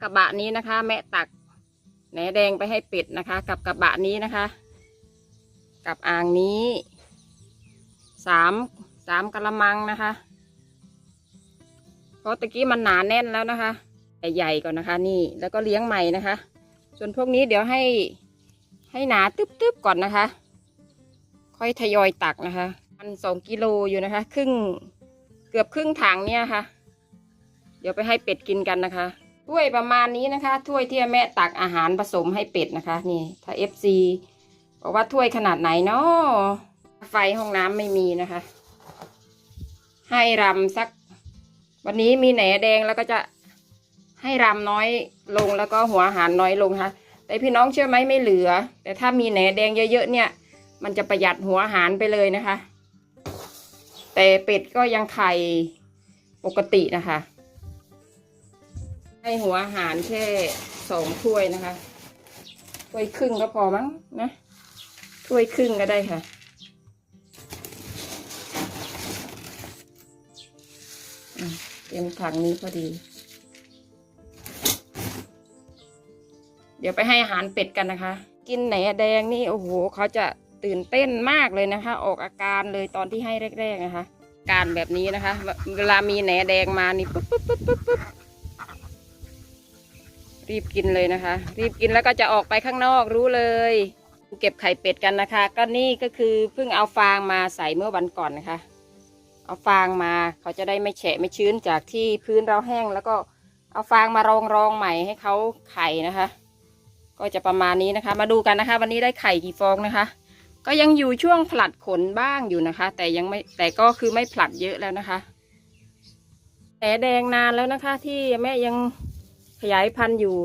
กระบะนี้นะคะ แม่ตักแหนแดงไปให้เป็ดนะคะ กับกระบะนี้นะคะ กับอ่างนี้สามสามกะละมังนะคะเพราะตะกี้มันหนาแน่นแล้วนะคะใหญ่ๆก่อนนะคะ นี่แล้วก็เลี้ยงใหม่นะคะ ส่วนพวกนี้เดี๋ยวให้ให้หนาตึ๊บๆก่อนนะคะ ค่อยทยอยตักนะคะมันสองกิโลอยู่นะคะ ครึ่งเกือบครึ่งถังเนี่ยค่ะ เดี๋ยวไปให้เป็ดกินกันนะคะ ถ้วยประมาณนี้นะคะ ถ้วยที่แม่ตักอาหารผสมให้เป็ดนะคะ นี่ ถ้า FC บอกว่าถ้วยขนาดไหนเนาะไฟห้องน้ำไม่มีนะคะ ให้รำสัก วันนี้มีแหนแดงแล้วก็จะให้รำน้อยลงแล้วก็หัวอาหารน้อยลงค่ะแต่พี่น้องเชื่อไหมไม่เหลือ แต่ถ้ามีแหนแดงเยอะๆเนี่ย มันจะประหยัดหัวอาหารไปเลยนะคะ แต่เป็ดก็ยังไข่ปกตินะคะ ให้หัวอาหารแค่สองถ้วยนะคะ ถ้วยครึ่งก็พอมั้งนะ ถ้วยครึ่งก็ได้ค่ะอืมเต็มถังนี้พอดี เดี๋ยวไปให้อาหารเป็ดกันนะคะ กินแหนแดงนี่โอ้โหเขาจะตื่นเต้นมากเลยนะคะ ออกอาการเลยตอนที่ให้แรกๆนะคะ การแบบนี้นะคะ เวลามีแหนแดงมานี่ปุ๊บปุ๊บปุ๊บปุ๊บปุ๊บ รีบกินเลยนะคะ รีบกินแล้วก็จะออกไปข้างนอกรู้เลย เก็บไข่เป็ดกันนะคะ ก็นี่ก็คือเพิ่งเอาฟางมาใส่เมื่อวันก่อนนะคะ เอาฟางมาเขาจะได้ไม่แฉะไม่ชื้นจากที่พื้นเราแห้ง แล้วก็เอาฟางมารองรองใหม่ให้เขาไข่นะคะ ก็จะประมาณนี้นะคะ มาดูกันนะคะ วันนี้ได้ไข่กี่ฟองนะคะ ก็ยังอยู่ช่วงผลัดขนบ้างอยู่นะคะ แต่ยังไม่แต่ก็คือไม่ผลัดเยอะแล้วนะคะแหนแดงนานแล้วนะคะ ที่แม่ยัง ขยายพันธุ์อยู่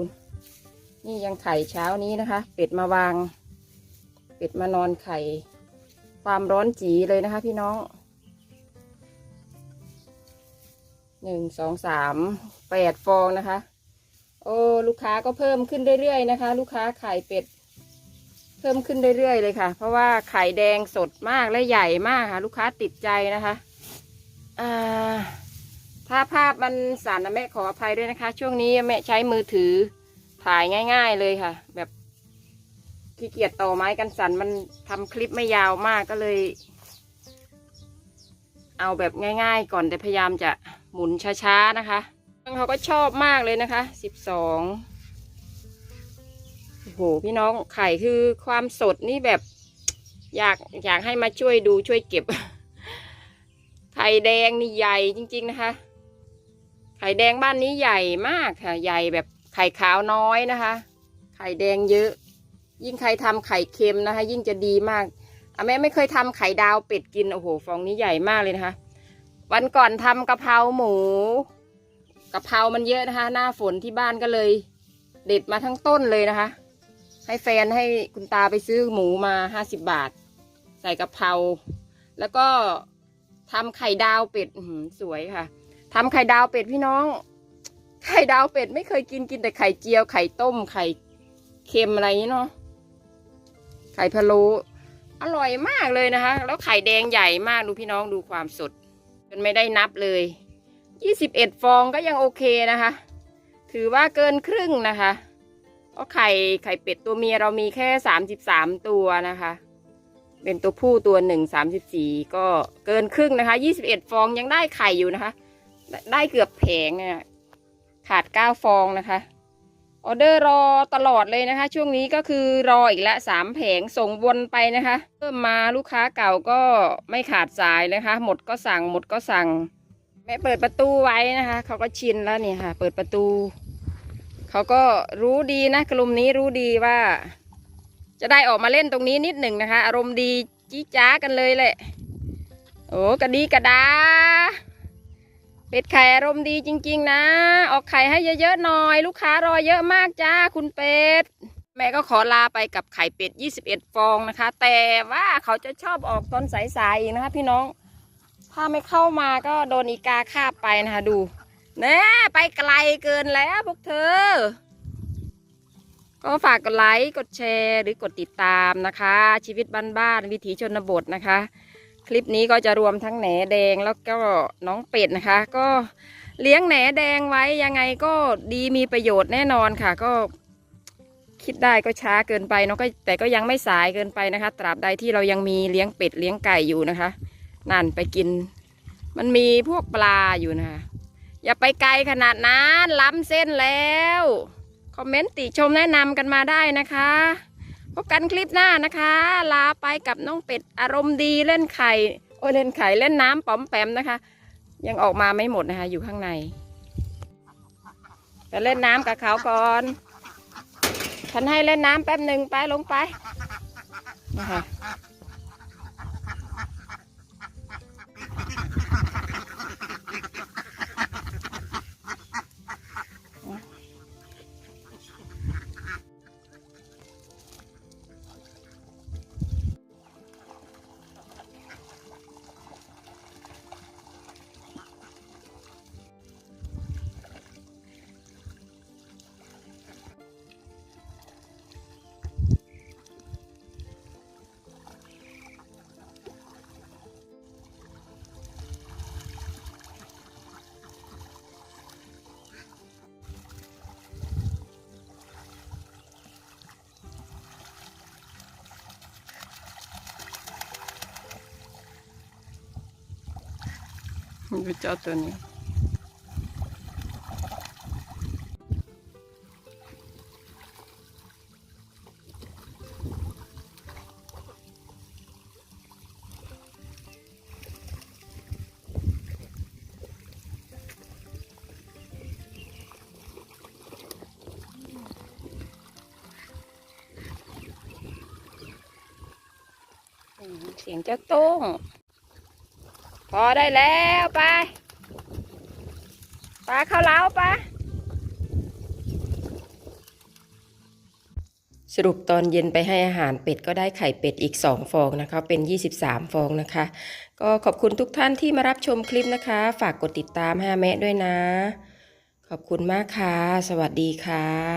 นี่ยังไข่เช้านี้นะคะ เป็ดมาวาง เป็ดมานอนไข่ ความร้อนจีเลยนะคะ พี่น้องหนึ่งสองสามแปดฟองนะคะ โอ้ลูกค้าก็เพิ่มขึ้นเรื่อยๆนะคะ ลูกค้าไข่เป็ด เพิ่มขึ้นเรื่อยๆเลยค่ะ เพราะว่าไข่แดงสดมากและใหญ่มากค่ะ ลูกค้าติดใจนะคะ อ่า ถ้าภาพมันสั่นนะแม่ขออภัยด้วยนะคะ ช่วงนี้แม่ใช้มือถือถ่ายง่าย ๆเลยค่ะ แบบขี้เกียจต่อไม้กันสั่นมันทำคลิปไม่ยาวมากก็เลย เอาแบบง่าย ๆ ก่อนแต่พยายามจะหมุนช้าๆนะคะเขาก็ชอบมากเลยนะคะสิบสองโอ้โหพี่น้องไข่คือความสดนี่แบบอยากอยากให้มาช่วยดูช่วยเก็บ ไข่แดงนี่ใหญ่จริง ๆ นะคะ ไข่แดงบ้านนี้ใหญ่มากค่ะ ใหญ่แบบไข่ขาวน้อยนะคะ ไข่แดงเยอะ ยิ่งใครทำไข่เค็มนะคะ ยิ่งจะดีมากอแม่ไม่เคยทำไข่ดาวเป็ดกินโอ้โหฟองนี้ใหญ่มากเลยนะคะ วันก่อนทำกะเพราหมูกะเพรามันเยอะนะคะ หน้าฝนที่บ้านก็เลย เด็ดมาทั้งต้นเลยนะคะ ให้แฟนให้คุณตาไปซื้อหมูมาห้าสิบบาท ใส่กะเพราแล้วก็ทำไข่ดาวเป็ดสวยค่ะ ทำไข่ดาวเป็ดพี่น้อง ไข่ดาวเป็ดไม่เคยกินกินแต่ไข่เจียวไข่ต้มไข่เค็มอะไรนี้เนาะไข่พะโล้อร่อยมากเลยนะคะ แล้วไข่แดงใหญ่มากดูพี่น้องดูความสดจนไม่ได้นับเลยยี่สิบเอ็ดฟองก็ยังโอเคนะคะ ถือว่าเกินครึ่งนะคะเพราะไข่ไข่เป็ดตัวเมียเรามีแค่สามสิบสามตัวนะคะ เป็นตัวผู้ตัวหนึ่งสามสิบสี่ก็เกินครึ่งนะคะยี่สิบเอ็ดฟองยังได้ไข่อยู่นะคะ ได้เกือบแผงเนี่ยขาดเก้าฟองนะคะ ออเดอร์รอตลอดเลยนะคะ ช่วงนี้ก็คือรออีกละสามแผงส่งวนไปนะคะเพิ่มมาลูกค้าเก่าก็ไม่ขาดสายนะคะ หมดก็สั่งหมดก็สั่ง แม่เปิดประตูไว้นะคะ เขาก็ชินแล้วเนี่ยค่ะ เปิดประตู เขาก็รู้ดีนะกลุ่มนี้รู้ดีว่า จะได้ออกมาเล่นตรงนี้นิดหนึ่งนะคะ อารมณ์ดีจี้จ้ากันเลยแหละโอ้กระดีกระดา เป็ดไข่อารมณ์ดีจริง ๆ นะ ออกไข่ให้เยอะๆหน่อย ลูกค้ารอเยอะมากจ้าคุณเป็ด แม่ก็ขอลาไปกับไข่เป็ด 21 ฟองนะคะ แต่ว่าเขาจะชอบออกตอนสายๆอีกนะคะ พี่น้อง ถ้าไม่เข้ามาก็โดนอีกาคาบไปนะคะดูแน่ไปไกลเกินแล้วพวกเธอ ก็ฝากกดไลค์ กดแชร์ หรือกดติดตามนะคะ ชีวิตบ้านๆวิถีชนบทนะคะ คลิปนี้ก็จะรวมทั้งแหนแดงแล้วก็น้องเป็ดนะคะ ก็เลี้ยงแหนแดงไว้ยังไงก็ดีมีประโยชน์แน่นอนค่ะ ก็คิดได้ก็ช้าเกินไปเนาะก็แต่ก็ยังไม่สายเกินไปนะคะ ตราบใดที่เรายังมีเลี้ยงเป็ดเลี้ยงไก่อยู่นะคะนั่นไปกิน มันมีพวกปลาอยู่นะคะอย่าไปไกลขนาดนั้นล้ำเส้นแล้ว คอมเมนต์ติชมแนะนำกันมาได้นะคะ พบกันคลิปหน้านะคะ ลาไปกับน้องเป็ดอารมณ์ดีเล่นไข่ โอ้เล่นไข่เล่นน้ำป๋อมแปมนะคะ ยังออกมาไม่หมดนะคะ อยู่ข้างในไปเล่นน้ำกับเขาก่อน ฉันให้เล่นน้ำแป๊บหนึ่งไปลงไปนะคะ ดูเจ้าตัวนี้อืมเสียงเจ้าโต้ง พอได้แล้วไปปลาเข้าเล้าปะสรุปตอนเย็นไปให้อาหารเป็ดก็ได้ไข่เป็ดอีก 2 ฟองนะคะ เป็น 23 ฟองนะคะ ก็ขอบคุณทุกท่านที่มารับชมคลิปนะคะ ฝากกดติดตามให้าแม่ด้วยนะ ขอบคุณมากค่ะ สวัสดีค่ะ